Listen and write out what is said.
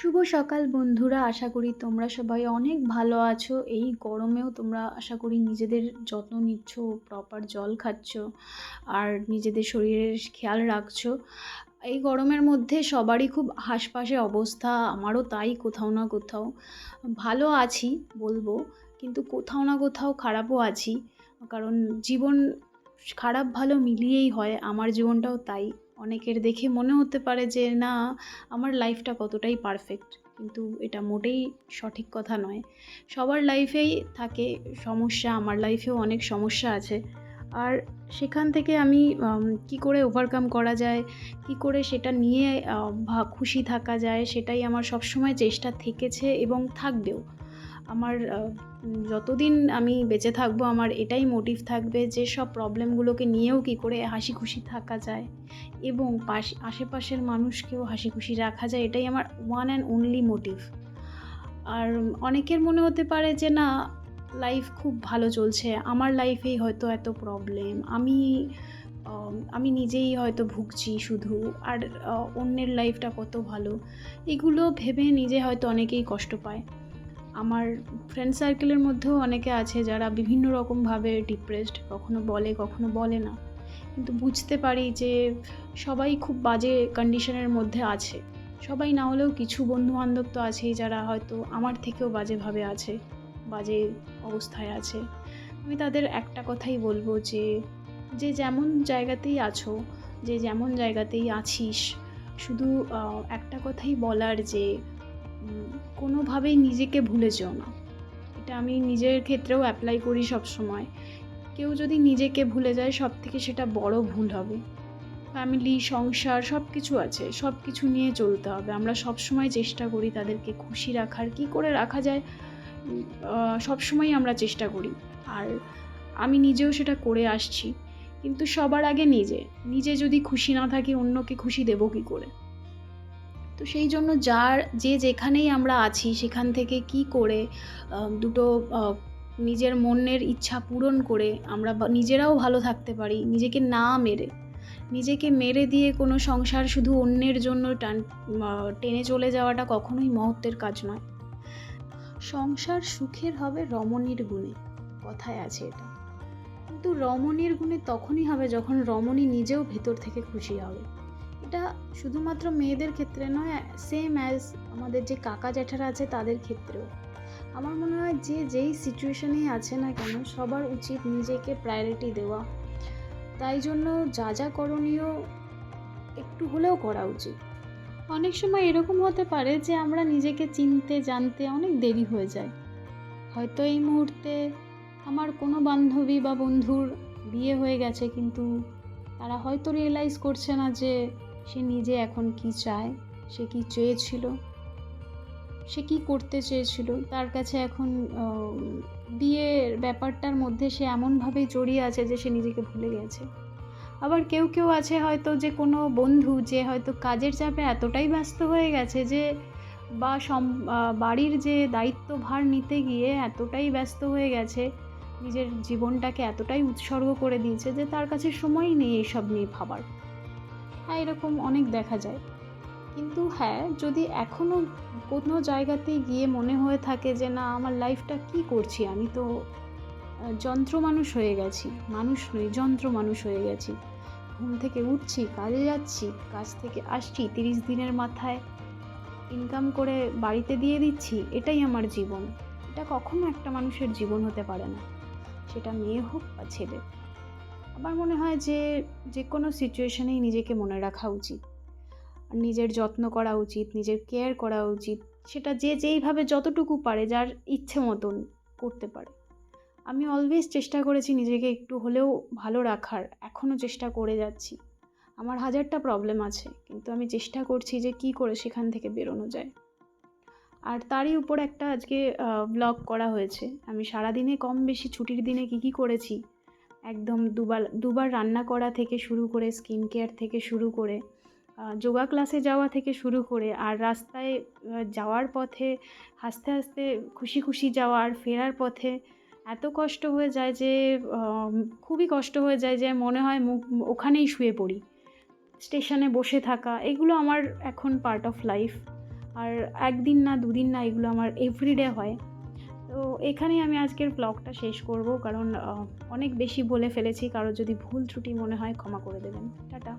শুভ সকাল বন্ধুরা। আশা করি তোমরা সবাই অনেক ভালো আছো। এই গরমেও তোমরা আশা করি নিজেদের যত্ন নিচ্ছ প্রপার জল খাচ্ছ, আর নিজেদের শরীরের খেয়াল রাখছো। এই গরমের মধ্যে সবারই খুব হাসপাসে অবস্থা, আমারও তাই কোথাও না কোথাও। ভালো আছি বলব, কিন্তু কোথাও না কোথাও খারাপও আছি। কারণ জীবন খারাপ ভালো মিলিয়েই হয়, আমার জীবনটাও তাই। অনেকের দেখে মনে হতে পারে যে, না, আমার লাইফটা কতটাই পারফেক্ট কিন্তু এটা মোটেই সঠিক কথা নয়। সবার লাইফেই থাকে সমস্যা, আমার লাইফেও অনেক সমস্যা আছে। আর সেখান থেকে আমি কি করে ওভারকাম করা যায়, কি করে সেটা নিয়ে খুশি থাকা যায়, সেটাই আমার সবসময় চেষ্টা থেকেছে এবং থাকবেও। আমার যতদিন আমি বেঁচে থাকব, আমার এটাই মোটিভ থাকবে যে সব প্রবলেমগুলোকে নিয়েও কী করে হাসি খুশি থাকা যায় এবং পাশ, আশেপাশের মানুষকেও হাসি খুশি রাখা যায়, এটাই আমার ওয়ান অ্যান্ড অনলি মোটিভ আর অনেকের মনে হতে পারে যে না লাইফ খুব ভালো চলছে, আমার লাইফেই হয়তো এত প্রবলেম আমি আমি নিজেই হয়তো ভুগছি শুধু, আর অন্যের লাইফটা কত ভালো, এগুলো ভেবে নিজে হয়তো অনেকেই কষ্ট পায়। আমার ফ্রেন্ড সার্কেলের মধ্যেও অনেকে আছে যারা বিভিন্ন রকমভাবে ডিপ্রেসড কখনো বলে কখনো বলে না। কিন্তু বুঝতে পারি যে সবাই খুব বাজে কন্ডিশনের মধ্যে আছে। সবাই না হলেও কিছু বন্ধুবান্ধব তো আছেই যারা হয়তো আমার থেকেও বাজেভাবে আছে, বাজে অবস্থায় আছে। আমি তাদের একটা কথাই বলব যে যে যেমন জায়গাতেই আছো, যে যেমন জায়গাতেই আছিস, শুধু একটা কথাই বলার যে কোনোভাবেই নিজেকে ভুলে যেও না। এটা আমি নিজের ক্ষেত্রেও অ্যাপ্লাই করি সব সময় কেউ যদি নিজেকে ভুলে যায় সব থেকে সেটা বড় ভুল হবে। ফ্যামিলি সংসার সব কিছু আছে। সব কিছু নিয়ে চলতে হবে। আমরা সব সময় চেষ্টা করি তাদেরকে খুশি রাখার। কি করে রাখা যায়? সব সময় আমরা চেষ্টা করি। আর আমি নিজেও সেটা করে আসছি। কিন্তু সবার আগে নিজে। নিজে যদি খুশি না থাকি, অন্যকে খুশি দেবো কী করে? তো সেই জন্য যার যে যেখানেই আমরা আছি, সেখান থেকে কি করে দুটো নিজের মনের ইচ্ছা পূরণ করে আমরা নিজেরাও ভালো থাকতে পারি, নিজেকে না মেরে। নিজেকে মেরে দিয়ে কোনো সংসার শুধু অন্যের জন্য টান টেনে চলে যাওয়াটা কখনোই মহত্বের কাজ নয়। সংসার সুখের হবে রমণীর গুণে, কথায় আছে এটা। কিন্তু রমণীর গুণে তখনই হবে যখন রমণী নিজেও ভেতর থেকে খুশি হবে। এটা শুধুমাত্র মেয়েদের ক্ষেত্রে নয় সেম অ্যাজ আমাদের যে কাকা জ্যাঠারা আছে তাদের ক্ষেত্রেও। আমার মনে হয় যে যেই সিচুয়েশনেই আছে না কেন, সবার উচিত নিজেকে প্রায়োরিটি দেওয়া। তাই জন্য যা যা করণীয় একটু হলেও করা উচিত। অনেক সময় এরকম হতে পারে যে আমরা নিজেকে চিনতে, জানতে অনেক দেরি হয়ে যায়। হয়তো এই মুহূর্তে আমার কোনো বান্ধবী বা বন্ধুর বিয়ে হয়ে গেছে, কিন্তু তারা হয়তো রিয়েলাইজ করছে না যে সে নিজে এখন কি চায়? সে কি চেয়েছিল? সে কি করতে চেয়েছিল? তার কাছে এখন বিয়ের ব্যাপারটার মধ্যে সে এমনভাবেই জড়িয়ে আছে যে সে নিজেকে ভুলে গেছে। আবার কেউ কেউ আছে হয়তো যে কোনো বন্ধু যে হয়তো কাজের চাপে এতটাই ব্যস্ত হয়ে গেছে যে বা সম বাড়ির যে দায়িত্বভার নিতে গিয়ে এতটাই ব্যস্ত হয়ে গেছে, নিজের জীবনটাকে এতটাই উৎসর্গ করে দিয়েছে যে তার কাছে সময়ই নেই এইসব নিয়ে ভাবার। হ্যাঁ এরকম অনেক দেখা যায়। কিন্তু হ্যাঁ যদি এখনও কোনো জায়গাতেই গিয়ে মনে হয়ে থাকে যে, না, আমার লাইফটা কি করছি? আমি তো যন্ত্র মানুষ হয়ে গেছি। মানুষ নই, যন্ত্র মানুষ হয়ে গেছি। ঘুম থেকে উঠছি, কাজে যাচ্ছি, কাজ থেকে আসছি, তিরিশ দিনের মাথায় ইনকাম করে বাড়িতে দিয়ে দিচ্ছি, এটাই আমার জীবন। এটা কখনো একটা মানুষের জীবন হতে পারে না। সেটা মেয়ে হোক বা ছেলে। আমার মনে হয় যে যে কোনো সিচুয়েশানেই নিজেকে মনে রাখা উচিত। নিজের যত্ন করা উচিত, নিজের কেয়ার করা উচিত, সেটা যে যেইভাবে যতটুকু পারে, যার ইচ্ছে মতন করতে পারে। আমি অলওয়েজ চেষ্টা করেছি নিজেকে একটু হলেও ভালো রাখার এখনও চেষ্টা করে যাচ্ছি। আমার হাজারটা প্রবলেম আছে, কিন্তু আমি চেষ্টা করছি যে কি করে সেখান থেকে বেরোনো যায়। আর তারই উপর একটা আজকে ব্লগ করা হয়েছে। আমি সারাদিনে কম বেশি ছুটির দিনে কী কী করেছি একদম দুবার দুবার রান্না করা থেকে শুরু করে স্কিন কেয়ার থেকে শুরু করে যোগা ক্লাসে যাওয়া থেকে শুরু করে আর রাস্তায় যাওয়ার পথে হাসতে হাসতে খুশি খুশি যাওয়ার ফেরার পথে এত কষ্ট হয়ে যায় যে খুবই কষ্ট হয়ে যায় যে মনে হয় মুখ, ওখানেই শুয়ে পড়ি। স্টেশনে বসে থাকা, এগুলো আমার এখন পার্ট অফ লাইফ আর একদিন না দুদিন না এগুলো আমার এভরিডে হয়। তো এখানেই আমি আজকের ব্লগটা শেষ করব, কারণ অনেক বেশি বলে ফেলেছি কারও যদি ভুল ত্রুটি মনে হয় ক্ষমা করে দেবেন। টাটা।